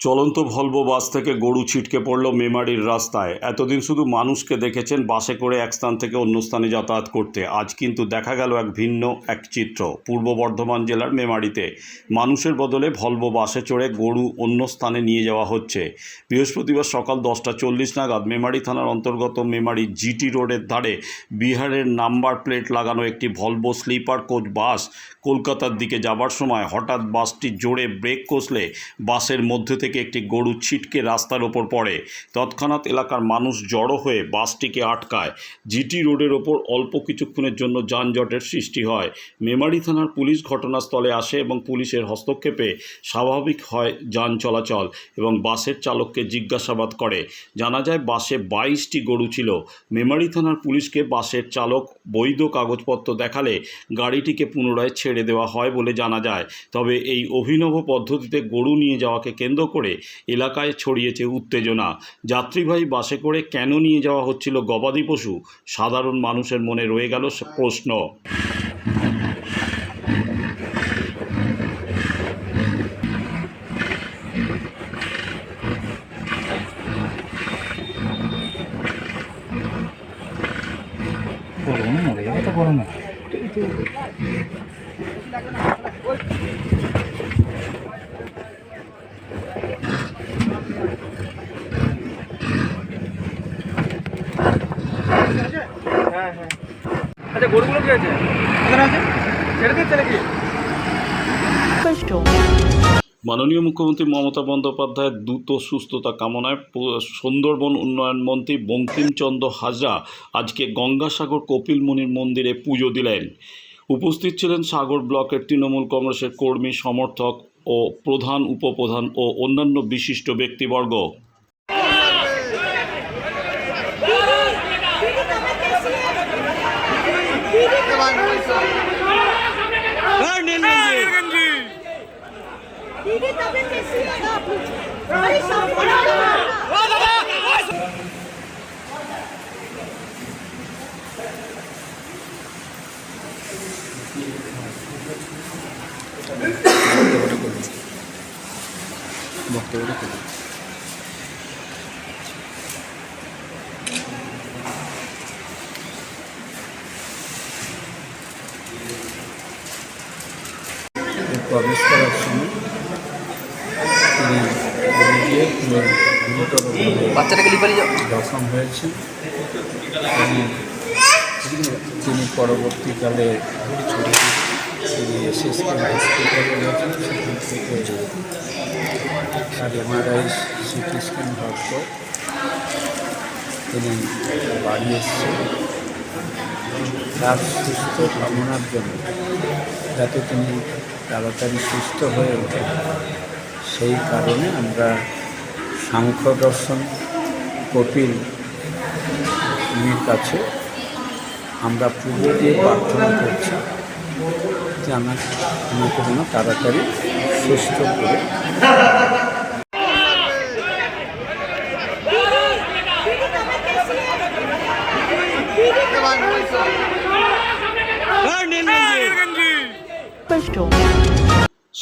চলন্ত Volvo bus থেকে গরু ছিটকে পড়ল মেমারির রাস্তায়। এতদিন শুধু মানুষকে দেখেছেন বাসে করে এক স্থান থেকে অন্য স্থানে যাতায়াত করতে। আজ কিন্তু দেখা গেল এক ভিন্ন এক চিত্র, পূর্ব বর্ধমান জেলার মেমারিতে। মানুষের বদলে ভলভো বাসে চড়ে গরু অন্য স্থানে নিয়ে যাওয়া হচ্ছে। বৃহস্পতিবার সকাল দশটা চল্লিশ নাগাদ মেমারি থানার অন্তর্গত মেমারি জিটি রোডের ধারে বিহারের নাম্বার প্লেট লাগানো একটি ভলভো স্লিপার কোচ বাস কলকাতার দিকে যাবার সময় হঠাৎ বাসটি জোরে ব্রেক কষলে বাসের মধ্যে থেকে একটি গরু ছিটকে রাস্তার ওপর পড়ে। তৎক্ষণাৎ এলাকার মানুষ জড়ো হয়ে বাসটিকে আটকায়। জিটি রোডের ওপর অল্প কিছুক্ষণের জন্য যানজটের সৃষ্টি হয়। মেমারি থানার পুলিশ ঘটনাস্থলে আসে এবং পুলিশের হস্তক্ষেপে স্বাভাবিক হয় যান চলাচল এবং বাসের চালককে জিজ্ঞাসাবাদ করে। জানা যায়, বাসে বাইশটি গরু ছিল। মেমারি থানার পুলিশকে বাসের চালক বৈধ কাগজপত্র দেখালে গাড়িটিকে পুনরায় ছেড়ে দেওয়া হয় বলে জানা যায়। তবে এই অভিনব পদ্ধতিতে গরু নিয়ে যাওয়াকে কেন্দ্র করে এলাকায় ছড়িয়েছে উত্তেজনা। যাত্রীবাহী বাসে করে কেন নিয়ে যাওয়া হচ্ছিল গবাদি পশু? সাধারণ মানুষের মনে রয়ে গেল প্রশ্ন। তো করো মাননীয় মুখ্যমন্ত্রী মমতা বন্দ্যোপাধ্যায়ের দ্রুত সুস্থতা কামনায় সুন্দরবন উন্নয়ন মন্ত্রী বঙ্কিমচন্দ্র হাজরা আজকে গঙ্গাসাগর কপিল মুনির মন্দিরে পুজো দিলেন। উপস্থিত ছিলেন সাগর ব্লকের তৃণমূল কংগ্রেসের কর্মী, সমর্থক ও প্রধান, উপপ্রধান ও অন্যান্য বিশিষ্ট ব্যক্তিবর্গ। নীলগঞ্জি প্রবেশ করার সময় তিনি রোগীকে গুরুতরভাবে জখম হয়েছেন। তিনি পরবর্তীকালে এসএসকে হসপিটালে গেছেন সেখান থেকে তার এমআরআই সিটি স্ক্যান হওয়ার পর তিনি বাড়ি এসছেন। তার সুস্থ কামনার জন্য যাতে তিনি তাড়াতাড়ি সুস্থ হয়ে ওঠে। সেই কারণে আমরা সাংখ্য দর্শন কপিল কাছে আমরা পুজো দিয়ে প্রার্থনা করছি যে আমার আমাকে যেন তাড়াতাড়ি সুস্থ করে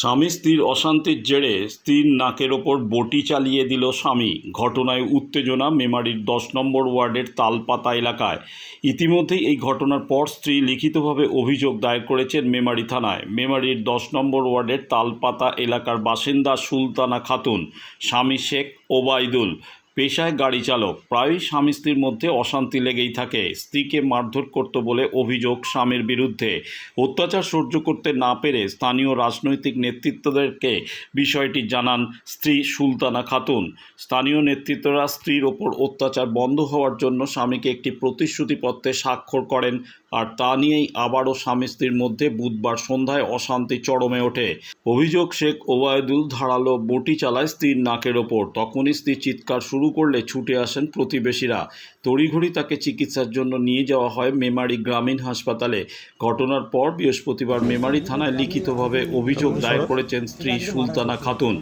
স্বামী স্ত্রীর অশান্তির জেরে স্ত্রীর নাকের ওপর বটি চালিয়ে দিল স্বামী। ঘটনায় উত্তেজনা, মেমারির দশ নম্বর ওয়ার্ডের তালপাতা এলাকায়। ইতিমধ্যেই এই ঘটনার পর স্ত্রী লিখিতভাবে অভিযোগ দায়ের করেছেন মেমারি থানায়। মেমারির দশ নম্বর ওয়ার্ডের তালপাতা এলাকার বাসিন্দা সুলতানা খাতুন, স্বামী শেখ ওবায়দুল। পেশায় গাড়ি চালক। প্রায়ই স্বামী স্ত্রীর মধ্যে অশান্তি লেগেই থাকে। স্ত্রীকে মারধর করত বলে অভিযোগ স্বামীর বিরুদ্ধে। অত্যাচার সহ্য করতে না পেরে স্থানীয় রাজনৈতিক নেতৃত্বদেরকে বিষয়টি জানান স্ত্রী সুলতানা খাতুন। স্থানীয় নেতৃত্বরা স্ত্রীর ওপর অত্যাচার বন্ধ হওয়ার জন্য স্বামীকে একটি প্রতিশ্রুতিপত্রে স্বাক্ষর করেন আর তা নিয়েই আবারও স্বামী স্ত্রীর মধ্যে বুধবার সন্ধ্যায় অশান্তি চরমে ওঠে। অভিযোগ শেখ ওবায়দুল ধারালো বটি চালায় স্ত্রীর নাকের ওপর। তখনই স্ত্রী চিৎকার শুরু করলে ছুটে আসেন প্রতিবেশীরা। তড়িঘড়ি তাকে চিকিৎসার জন্য নিয়ে যাওয়া হয় মেমারি গ্রামীণ হাসপাতালে। ঘটনার পর বৃহস্পতিবার মেমারি থানায় লিখিতভাবে অভিযোগ দায়ের করেছেন স্ত্রী সুলতানা খাতুন।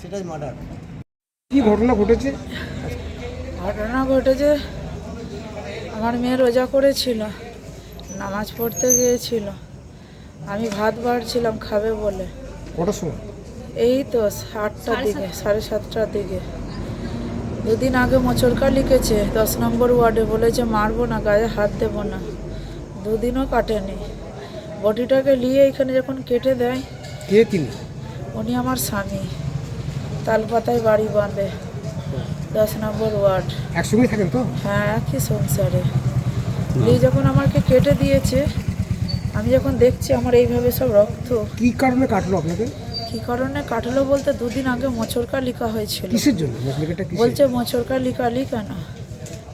সেটাই মার্ডার। কি ঘটনা ঘটেছে? ঘটনা ঘটেছে আমার মেয়ে রোজা করেছিল নামাজ পড়তে গিয়েছিল। আমি ভাত বাড়ছিলাম খাবে বলে। কটার সময়? এই তো আটটার দিকে সাড়ে সাতটার দিকে। দুদিন আগে মোচরকা লিখেছে দশ নম্বর ওয়ার্ডে বলেছে মারবো না গায়ে হাত দেবো না। দুদিনও কাটেনি। বডিটাকে নিয়ে এখানে যখন কেটে দেয় কে তিনি? উনি আমার স্বামী। তালপাতায় বাড়ি বাঁধে দশ নম্বর ওয়ার্ড। একসঙ্গেই থাকেন তো? হ্যাঁ একই সংসারে। দিয়ে যখন আমাকে কেটে দিয়েছে আমি যখন দেখছি আমার এইভাবে সব রক্ত। কি কারণে কাটলো আপনাকে? কি কারণে কাটলো বলতে দুদিন আগে মোচরকা লিখা হয়েছিল। কিসের জন্য? মুসলিকাটা বলছে মোচরকা লিখা লিখা না।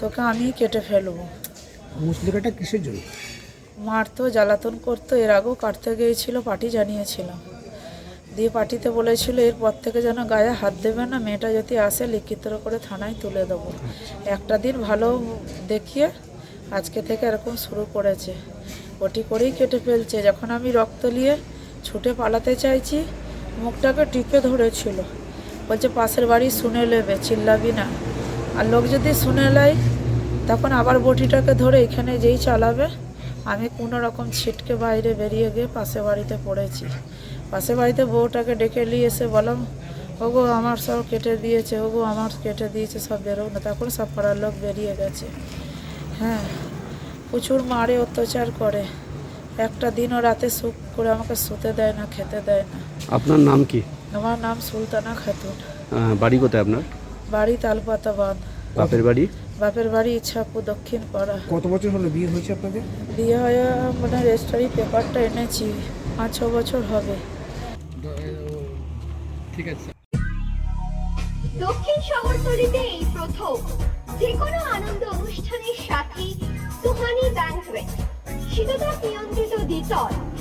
তোকে আমি কেটে ফেলব। মুসলিকাটা কিসের জন্য? মারতো জ্বালাতন করতো এর আগেও কাটতে গিয়েছিল পার্টি জানিয়েছিলাম। দিয়ে পার্টিতে বলেছিল এরপর থেকে যেন গায়ে হাত দেবে না মেয়েটা যদি আসে লিখিত করে থানায় তুলে দেবো। একটা দিন ভালো দেখিয়ে আজকে থেকে এরকম শুরু করেছে। ওটি করেই কেটে ফেলছে। যখন আমি রক্ত নিয়ে ছুটে পালাতে চাইছি মুখটাকে টিপে ধরেছিল। বলছে, পাশের বাড়ি শুনে নেবে, চিল্লাবি না। আর লোক যদি শুনে নেয়, তখন আবার বটিটাকে ধরে এখানে যেই চালাবে। আমি কোনো রকম ছিটকে বাইরে বেরিয়ে গিয়ে পাশে বাড়িতে পড়েছি। পাশে বাড়িতে বউটাকে ডেকে নিয়ে এসে বললাম, ওগো, আমার সব কেটে দিয়েছে, ওগো, আমার কেটে দিয়েছে, সব বেরো না। তখন সব পাড়ার লোক বেরিয়ে গেছে। হ্যাঁ প্রচুর মারে অত্যাচার করে। একটা দিনও রাতে সুখ করে আমাকে শুতে দেয় না খেতে দেয় না। আপনার নাম কি? আমার নাম সুলতানা খাতুন। বাড়ি কোথায় আপনার? বাড়ি তালপাতা বাঁধ। বাপের বাড়ি? বাপের বাড়ি ইচ্ছাপুর দক্ষিণ পাড়া। কত বছর হলো বিয়ে হয়েছে আপনাদের? বিয়ে হয়ে মানে রেজিস্ট্রারি পেপারটা এনেছি পাঁচ ছ বছর হবে। ঠিক আছে। দক্ষিণ শহরতলিতে এই প্রথম যে কোনো আনন্দ অনুষ্ঠানের সাথে সুহানি ব্যাংকুয়েট শীততাপ নিয়ন্ত্রিত দ্বিতল।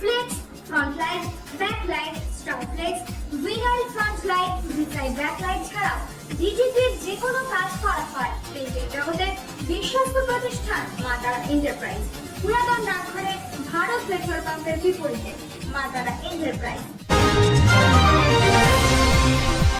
flex back light strong flex, star flex vinyl front light ভিসাইড ব্যাক লাইট ছাড়াও ডিজিটির যে কোনো কাজ করা হয় পেন্টের জগতে বিশ্বস্ত প্রতিষ্ঠান মাতারা এন্টারপ্রাইজ পুরাতন ডাকঘরে ভারত পেট্রোল পাম্পের বিপরীতে মাতারা এন্টারপ্রাইজ